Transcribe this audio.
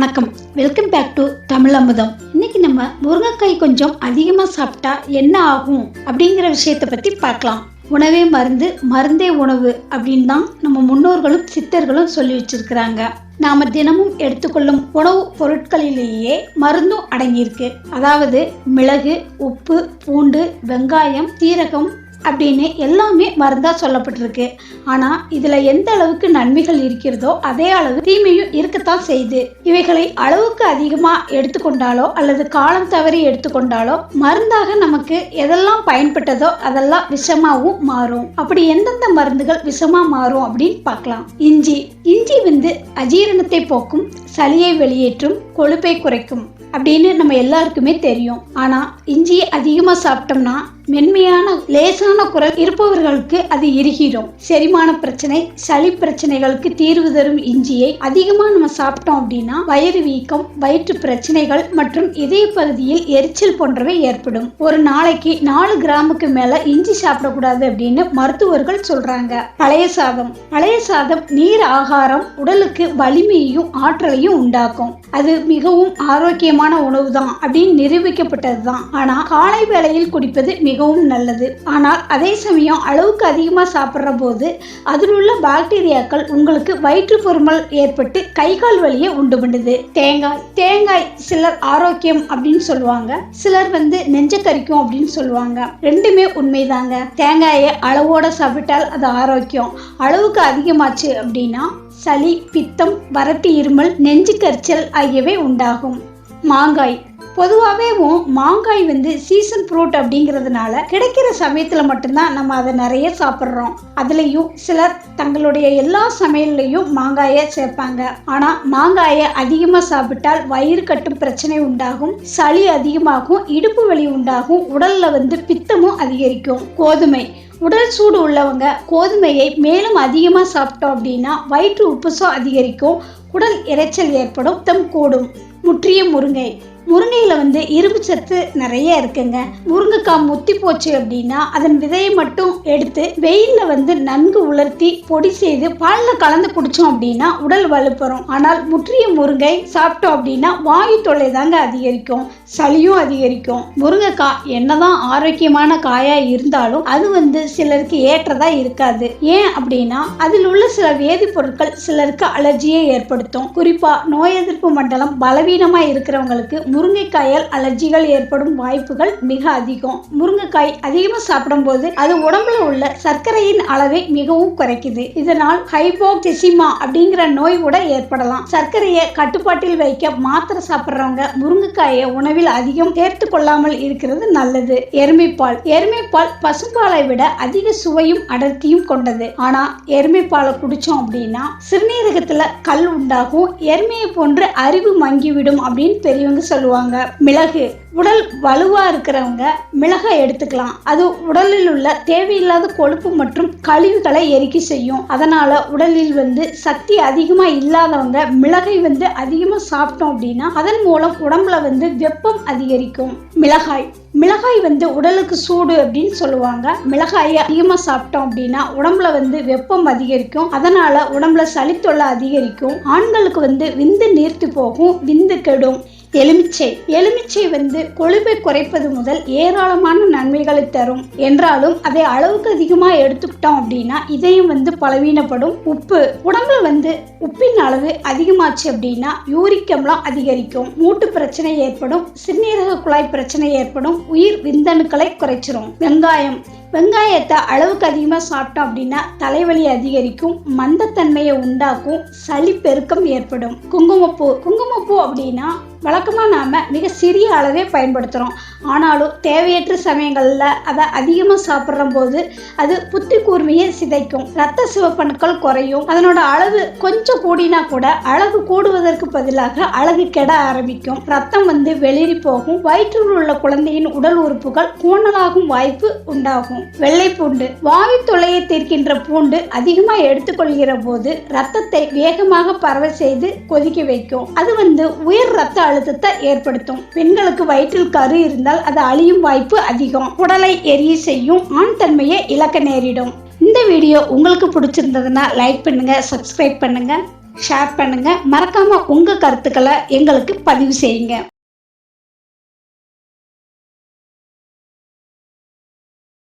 வணக்கம். Welcome back to Tamil அமுதம். இன்னைக்கு நம்ம முருங்கைக்காய் கொஞ்சம் அதிகமாக சாப்பிட்டா என்ன ஆகும் அப்படிங்கிற விஷயத்தை பற்றி பார்க்கலாம். உணவே மருந்து மருந்தே உணவு அப்படின்னு தான் நம்ம முன்னோர்களும் சித்தர்களும் சொல்லி வச்சிருக்கிறாங்க. நாம தினமும் எடுத்துக்கொள்ளும் உணவுப் பொருட்களிலேயே மருந்தும் அடங்கியிருக்கு. அதாவது மிளகு உப்பு பூண்டு வெங்காயம் சீரகம் அப்படின்னு எல்லாமே மருந்தா சொல்லப்பட்டிருக்கு. ஆனா இதுல எந்த அளவுக்கு நன்மைகள் இருக்கிறதோ அதே அளவு தீமையும் இருக்கத்தான் செய்யுது இவைகளை அளவுக்கு அதிகமா எடுத்துக்கொண்டாலோ அல்லது காலம் தவறி எடுத்துக்கொண்டாலோ மருந்தாக நமக்கு எதெல்லாம் பயன்பட்டதோ அதெல்லாம் விஷமாவும் மாறும். அப்படி எந்தெந்த மருந்துகள் விஷமா மாறும் அப்படின்னு பார்க்கலாம். இஞ்சி. இஞ்சி வந்து அஜீரணத்தை போக்கும் சளியை வெளியேற்றும் கொழுப்பை குறைக்கும் அப்படின்னு நம்ம எல்லாருக்குமே தெரியும். ஆனா இஞ்சியை அதிகமா சாப்பிட்டோம்னா மென்மையான லேசான குரல் இருப்பவர்களுக்கு அது இருகிறோம் செரிமான பிரச்சனை சளி பிரச்சனைகளுக்கு தீர்வு தரும் இஞ்சியை அதிகமாக நம்ம சாப்பிட்டோம் அப்படின்னா வயிறு வீக்கம் வயிற்று பிரச்சனைகள் மற்றும் இதய பகுதியில் எரிச்சல் போன்றவை ஏற்படும். ஒரு நாளைக்கு நாலு கிராமுக்கு மேல இஞ்சி சாப்பிடக்கூடாது அப்படின்னு மருத்துவர்கள் சொல்றாங்க. பழைய சாதம். பழைய சாதம் நீர் ஆகாரம் உடலுக்கு வலிமையையும் ஆற்றலையும் உண்டாக்கும். அது மிகவும் ஆரோக்கியமான உணவு தான் அப்படின்னு நிரூபிக்கப்பட்டது தான் ஆனா காலை வேளையில் குடிப்பது மிக மிகவும் நல்லது. ஆனால் அதே சமயம் அளவுக்கு அதிகமாக சாப்பிட்ற போது அதில் உள்ள பாக்டீரியாக்கள் உங்களுக்கு வயிற்று பொறுமல் ஏற்பட்டு கை கால் வலியை உண்டு பண்ணுது. தேங்காய். தேங்காய் சிலர் ஆரோக்கியம் அப்படின்னு சொல்லுவாங்க. சிலர் வந்து நெஞ்ச கரிக்கும் அப்படின்னு சொல்லுவாங்க. ரெண்டுமே உண்மைதாங்க. தேங்காயை அளவோட சாப்பிட்டால் அது ஆரோக்கியம். அளவுக்கு அதிகமாச்சு அப்படின்னா சளி பித்தம் வறட்டு இருமல் நெஞ்சு கரிச்சல் ஆகியவை உண்டாகும். மாங்காய். பொதுவாகவே மாங்காய் வந்து சீசன் ஃப்ரூட் அப்படிங்கிறதுனால கிடைக்கிற சமயத்தில் மட்டும்தான் நம்ம அதை நிறைய சாப்பிட்றோம். அதுலேயும் சிலர் தங்களுடைய எல்லா சமையல்லையும் மாங்காயை சேர்ப்பாங்க. ஆனால் மாங்காயை அதிகமாக சாப்பிட்டால் வயிறு கட்டும் பிரச்சனை உண்டாகும் சளி அதிகமாகும் இடுப்பு வலி உண்டாகும் உடலில் வந்து பித்தமும் அதிகரிக்கும். கோதுமை. உடல் சூடு உள்ளவங்க கோதுமையை மேலும் அதிகமாக சாப்பிட்டோம் அப்படின்னா வயிற்று உப்புசம் அதிகரிக்கும் உடல் இரைச்சல் ஏற்படும் தம் கூடும். முற்றிய முருங்கை. முருங்கையில் வந்து இரும்பு சத்து நிறைய இருக்குங்க. முருங்கைக்காய் முத்தி போச்சு அப்படின்னா அதன் விதையை மட்டும் எடுத்து வெயிலில் வந்து நன்கு உலர்த்தி பொடி செய்து பாலில் கலந்து குடித்தோம் அப்படின்னா உடல் வலுப்பெறும் ஆனால் முற்றிய முருங்கை சாப்பிட்டோம் அப்படின்னா வாயு தொல்லை தாங்க அதிகரிக்கும். சளியும் அதிகரிக்கும். முருங்கைக்காய் என்னதான் ஆரோக்கியமான காயாக இருந்தாலும் அது வந்து சிலருக்கு ஏற்றதா இருக்காது. ஏன் அப்படின்னா அதில் உள்ள சில வேதிப்பொருட்கள் சிலருக்கு அலர்ஜியை ஏற்படுத்தும். குறிப்பா நோய் எதிர்ப்பு மண்டலம் பலவீனமா இருக்கிறவங்களுக்கு முருங்கைக்காயால் அலர்ஜிகள் ஏற்படும் வாய்ப்புகள் மிக அதிகம். முருங்கைக்காய் அதிகமாக சாப்பிடும்போது அது உடம்புல உள்ள சர்க்கரையின் அளவை மிகவும் குறைக்குது. இதனால் ஹைபோகெசிமா அப்படிங்கிற நோய் கூட ஏற்படலாம். சர்க்கரையை கட்டுப்பாட்டில் வைக்க மாத்திரை சாப்பிட்றவங்க முருங்கைக்காயை உணவில் அதிகம் சேர்த்து கொள்ளாமல் இருக்கிறது நல்லது. எருமைப்பால். எருமைப்பால் பசும்பாலை விட அதிக சுவையும் அடர்த்தியும் கொண்டது. ஆனா எருமைப்பாலை குடிச்சோம் அப்படின்னா சிறுநீரகத்துல கல் உண்டாகும். எருமையை போன்று அறிவு மங்கிவிடும் அப்படின்னு பெரியவங்க சொல்லுவாங்க மிளகு உடல் வலுவா இருக்கிறவங்க மிளகாய் எடுத்துக்கலாம். அது உடலில் உள்ள தேவையில்லாத கொழுப்பு மற்றும் கழிவுகளை எரிக்கி செய்யும். அதனால உடலில் வந்து சக்தி அதிகமா இல்லாதவங்க மிளகை வந்து அதிகமா சாப்பிட்டோம் அப்படின்னா அதன் மூலம் உடம்புல வந்து வெப்பம் அதிகரிக்கும். மிளகாய். மிளகாய் வந்து உடலுக்கு சூடு அப்படின்னு சொல்லுவாங்க. மிளகாயை அதிகமாக சாப்பிட்டோம் அப்படின்னா உடம்புல வந்து வெப்பம் அதிகரிக்கும். அதனால உடம்புல சளித்தொல்லை அதிகரிக்கும். ஆண்களுக்கு வந்து விந்து நீர்த்து போகும் விந்து கெடும். எலுமிச்சை. எலுமிச்சை வந்து கொழுப்பை குறைப்பது முதல் ஏராளமான நன்மைகளை தரும். என்றாலும் அதை அளவுக்கு அதிகமாக எடுத்துக்கிட்டோம் அப்படின்னா இதயம் வந்து பலவீனப்படும். உப்பு. உடம்புல வந்து உப்பின் அளவு அதிகமாச்சு அப்படின்னா யூரிக் அதிகரிக்கும். மூட்டு பிரச்சனை ஏற்படும். சிறுநீரக குழாய் பிரச்சனை ஏற்படும். உயிர் விந்தணுக்களை குறைச்சிரும். வெங்காயம். வெங்காயத்தை அளவுக்கு அதிகமாக சாப்பிட்டோம் அப்படின்னா தலைவலி அதிகரிக்கும். மந்தத்தன்மையை உண்டாக்கும். சளி பெருக்கம் ஏற்படும். குங்குமப்பூ. குங்குமப்பூ அப்படின்னா வழக்கமாக நாம் மிக சிறிய அளவே பயன்படுத்துகிறோம் ஆனாலும் தேவையற்ற சமயங்களில் அதை அதிகமாக சாப்பிட்ற போது அது புத்தி கூர்மையை சிதைக்கும். ரத்த சிவப்பணுக்கள் குறையும். அதனோட அளவு கொஞ்சம் கூடினா கூட அழகு கூடுவதற்கு பதிலாக அழகு கெட ஆரம்பிக்கும். ரத்தம் வந்து வெளிரி போகும். வயிற்றில் உள்ள குழந்தையின் உடல் உறுப்புகள் கூணலாகும் வாய்ப்பு உண்டாகும். வெள்ளை பூண்டு. வாயு தொல்லையை தீர்க்கின்ற பூண்டு அதிகமாக எடுத்துக்கொள்கிற போது ரத்தத்தை வேகமாக பரவ செய்து கொதிக்க வைக்கும். அது வந்து உயர் ரத்த அழுத்தத்தை ஏற்படுத்தும். பெண்களுக்கு வயிற்றில் கரு இருந்தால் அது அழியும் வாய்ப்பு அதிகம். உடலை எரிய செய்யும் ஆண் தன்மையை இழக்க நேரிடும். இந்த வீடியோ உங்களுக்கு பிடிச்சிருந்ததுன்னா லைக் பண்ணுங்க சப்ஸ்கிரைப் பண்ணுங்க ஷேர் பண்ணுங்க. மறக்காம உங்க கருத்துக்களை எங்களுக்கு பதிவு செய்யுங்க.